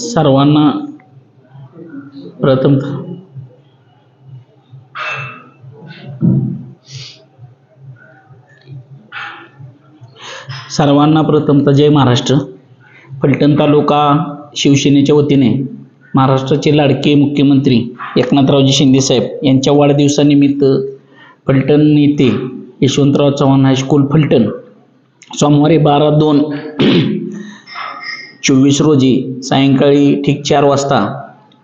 सर्वांना प्रथम सर्वांना प्रथमतः जय महाराष्ट्र. फलटण तालुका शिवसेनेच्या वतीने महाराष्ट्राचे लाडके मुख्यमंत्री एकनाथरावजी शिंदेसाहेब यांच्या वाढदिवसानिमित्त फलटण येथे यशवंतराव चव्हाण हायस्कूल फलटण. सोमवारी बारा दोन चोवीस रोजी सायंकाळी ठीक चार वाजता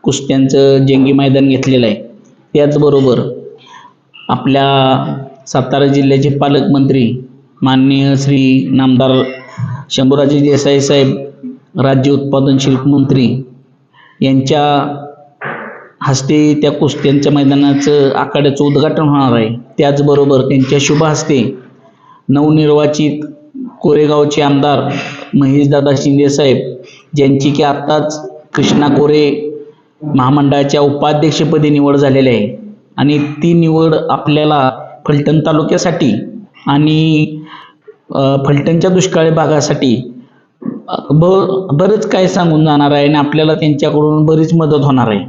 कुस्त्यांचं जंगी मैदान घेतलेलं आहे. त्याचबरोबर आपल्या सातारा जिल्ह्याचे पालकमंत्री माननीय श्री नामदार शंभूराजे देसाई साहेब राज्य उत्पादन शुल्क मंत्री यांच्या हस्ते त्या कुस्त्यांच्या मैदानाचं आखाड्याचं उद्घाटन होणार आहे. त्याचबरोबर त्यांच्या शुभ हस्ते नवनिर्वाचित कोरेगावचे आमदार महेशदादा शिंदेसाहेब ज्यांची की आत्ताच कृष्णा कोरे महामंडळाच्या उपाध्यक्षपदी निवड झालेली आहे. आणि ती निवड आपल्याला फलटण तालुक्यासाठी आणि फलटणच्या दुष्काळी भागासाठी ब बरंच काय सांगून जाणार आहे आणि आपल्याला त्यांच्याकडून बरीच मदत होणार आहे.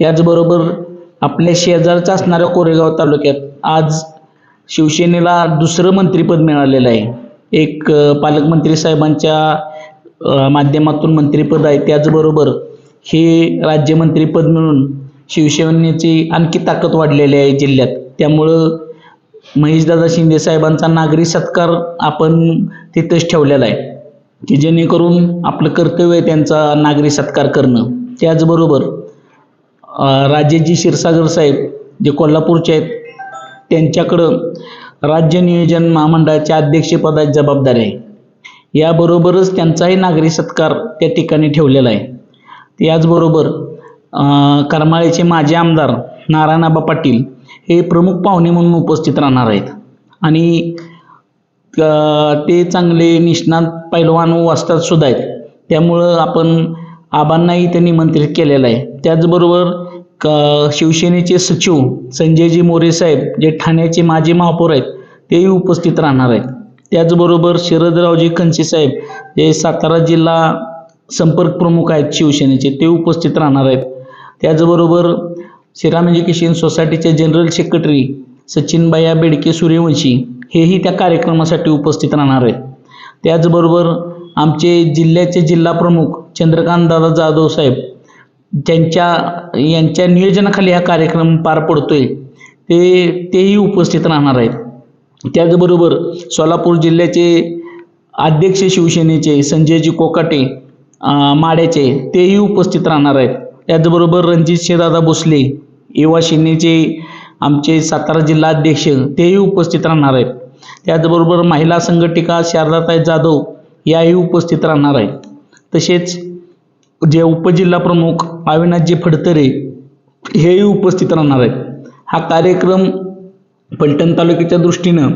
त्याचबरोबर आपल्या शेजारचा असणाऱ्या कोरेगाव तालुक्यात आज शिवसेनेला दुसरं मंत्रिपद मिळालेलं आहे. एक पालकमंत्री साहेबांच्या माध्यमातून मंत्रिपद आहे. त्याचबरोबर हे राज्यमंत्रीपद मिळून शिवसेनेची आणखी ताकद वाढलेली आहे जिल्ह्यात. त्यामुळं महेशदादा शिंदे साहेबांचा नागरी सत्कार आपण तिथंच ठेवलेला आहे की जेणेकरून आपलं कर्तव्य आहे त्यांचा नागरी सत्कार करणं. त्याचबरोबर राजेजी क्षीरसागर साहेब जे कोल्हापूरचे आहेत त्यांच्याकडं राज्य नियोजन महामंडळाच्या अध्यक्षपदाची जबाबदारी आहे. याबरोबरच त्यांचाही नागरी सत्कार त्या ठिकाणी ठेवलेला आहे. त्याचबरोबर करमाळ्याचे माजी आमदार नारायणाबा पाटील हे प्रमुख पाहुणे म्हणून उपस्थित राहणार आहेत. आणि ते चांगले निष्णात पैलवान वाचतात सुद्धा आहेत. त्यामुळं आपण आबांनाही ते निमंत्रित केलेलं आहे. त्याचबरोबर क शिवसेनेचे सचिव संजयजी मोरे साहेब जे ठाण्याचे माजी महापौर आहेत तेही उपस्थित राहणार आहेत. त्याचबरोबर शरदरावजी खनसे साहेब जे सातारा जिल्हा संपर्क प्रमुख आहेत शिवसेनेचे ते उपस्थित राहणार आहेत. त्याचबरोबर श्रीराम एज्युकेशन सोसायटीचे जनरल सेक्रेटरी सचिनबाया बेडके सूर्यवंशी हेही त्या कार्यक्रमासाठी उपस्थित राहणार आहेत. त्याचबरोबर आमचे जिल्ह्याचे जिल्हा प्रमुख चंद्रकांत दादा जाधव साहेब त्यांच्या यांच्या नियोजनाखाली हा कार्यक्रम पार पडतोय ते तेही उपस्थित राहणार आहेत. त्याचबरोबर सोलापूर जिल्ह्याचे अध्यक्ष शिवसेनेचे संजयजी कोकाटे माड्याचे तेही उपस्थित राहणार आहेत. त्याचबरोबर रणजित दादा भोसले युवा सेनेचे आमचे सातारा जिल्हा अध्यक्ष तेही उपस्थित राहणार आहेत. त्याचबरोबर महिला संघटिका शारदाताई जाधव याही उपस्थित राहणार आहेत. तसेच जे उपजिल्हा प्रमुख अविनाशजी फडतरे हेही उपस्थित राहणार आहेत. हा कार्यक्रम फलटण तालुक्याच्या दृष्टीनं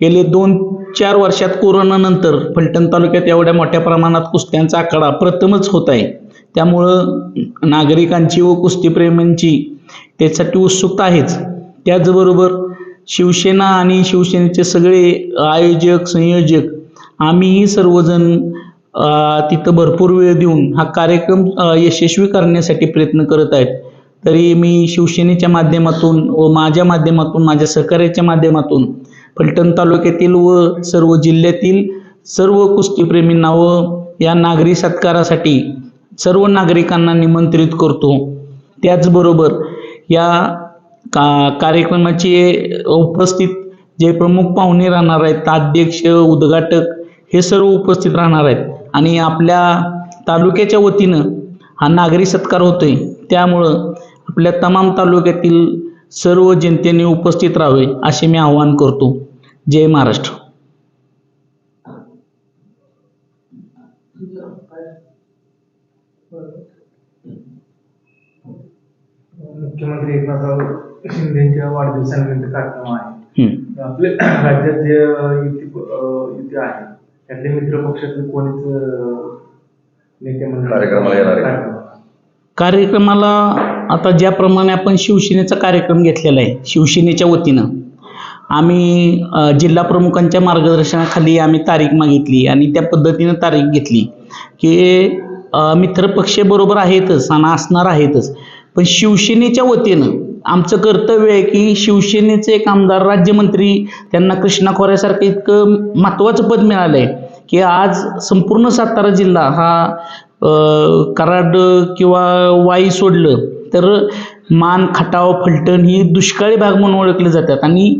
गेले दोन चार वर्षात कोरोनानंतर फलटण तालुक्यात एवढ्या मोठ्या प्रमाणात कुस्त्यांचा आकडा प्रथमच होत आहे. त्यामुळं नागरिकांची व कुस्तीप्रेमींची त्यासाठी उत्सुकता आहेच. त्याचबरोबर शिवसेना आणि शिवसेनेचे सगळे आयोजक संयोजक आम्हीही सर्वजण तिथं भरपूर वेळ देऊन हा कार्यक्रम यशस्वी करण्यासाठी प्रयत्न करत आहेत. तरी मी शिवसेनेच्या माध्यमातून व माझ्या माध्यमातून माझ्या सहकार्याच्या माध्यमातून फलटण तालुक्यातील व सर्व जिल्ह्यातील सर्व कुस्तीप्रेमींना व या नागरी सत्कारासाठी सर्व नागरिकांना निमंत्रित करतो. त्याचबरोबर या का कार्यक्रमाचे उपस्थित जे प्रमुख पाहुणे राहणार आहेत अध्यक्ष उद्घाटक हे सर्व उपस्थित राहणार आहेत. आणि आपल्या तालुक्याच्या वतीनं हा नागरी सत्कार होतोय. त्यामुळं आपल्या तमाम तालुक्यातील सर्व जनतेने उपस्थित राहावे असे मी आवाहन करतो. जय महाराष्ट्र. मुख्यमंत्री एकनाथराव शिंदेच्या वाढदिवसानिमित्त कार्यक्रम आहे. आपले राज्यात जे युती युती आहे त्यातले मित्र पक्षातले कोणीच अं, नेते मंडळी कार्यक्रमाला येणार आहे. कार्यक्रमाला. कार्यक्रमाला आता ज्याप्रमाणे आपण शिवसेनेचा कार्यक्रम घेतलेला आहे शिवसेनेच्या वतीनं आम्ही अ, जिल्हा प्रमुखांच्या मार्गदर्शनाखाली आम्ही तारीख मागितली आणि त्या पद्धतीनं तारीख घेतली की अ, मित्रपक्ष बरोबर आहेतच आणि असणार आहेतच पण शिवसेनेच्या वतीनं आमचं कर्तव्य आहे की शिवसेनेचे एक आमदार राज्यमंत्री त्यांना कृष्णा खोऱ्यासारखं इतकं महत्त्वाचं पद मिळालं आहे की आज संपूर्ण सातारा जिल्हा हा कराड किंवा वाई सोडलं तर मान खटाव फलटण ही दुष्काळी भाग म्हणून ओळखले जातात. आणि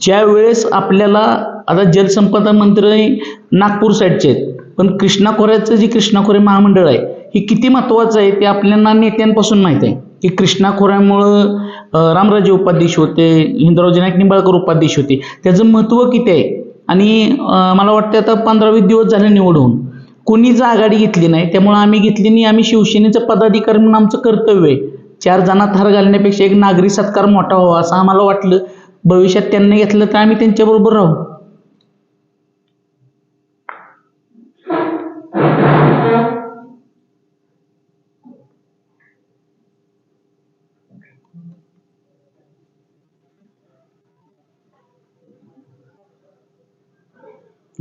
ज्या वेळेस आपल्याला आता जलसंपदा मंत्री नागपूर साईडचे आहेत पण कृष्णा खोऱ्याचं जे कृष्णा खोरे महामंडळ आहे हे किती महत्त्वाचं आहे ते आपल्याला नेत्यांपासून माहीत आहे. की कृष्णा खोऱ्यामुळं रामराजे उपाध्यक्ष होते हिंदरावजी नाईक निंबाळकर उपाध्यक्ष होते. त्याचं महत्त्व किती आहे? आणि मला वाटतं आता पंधरावीस दिवस झाले निवडून. होऊन कोणीच आघाडी घेतली नाही त्यामुळे आम्ही घेतली नाही. आम्ही शिवसेनेचं पदाधिकारी म्हणून आमचं कर्तव्य आहे. चार जणांना थार घालण्यापेक्षा एक नागरी सत्कार मोठा व्हावा असं आम्हाला वाटलं. भविष्यात त्यांनी घेतलं तर आम्ही त्यांच्याबरोबर राहू.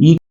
и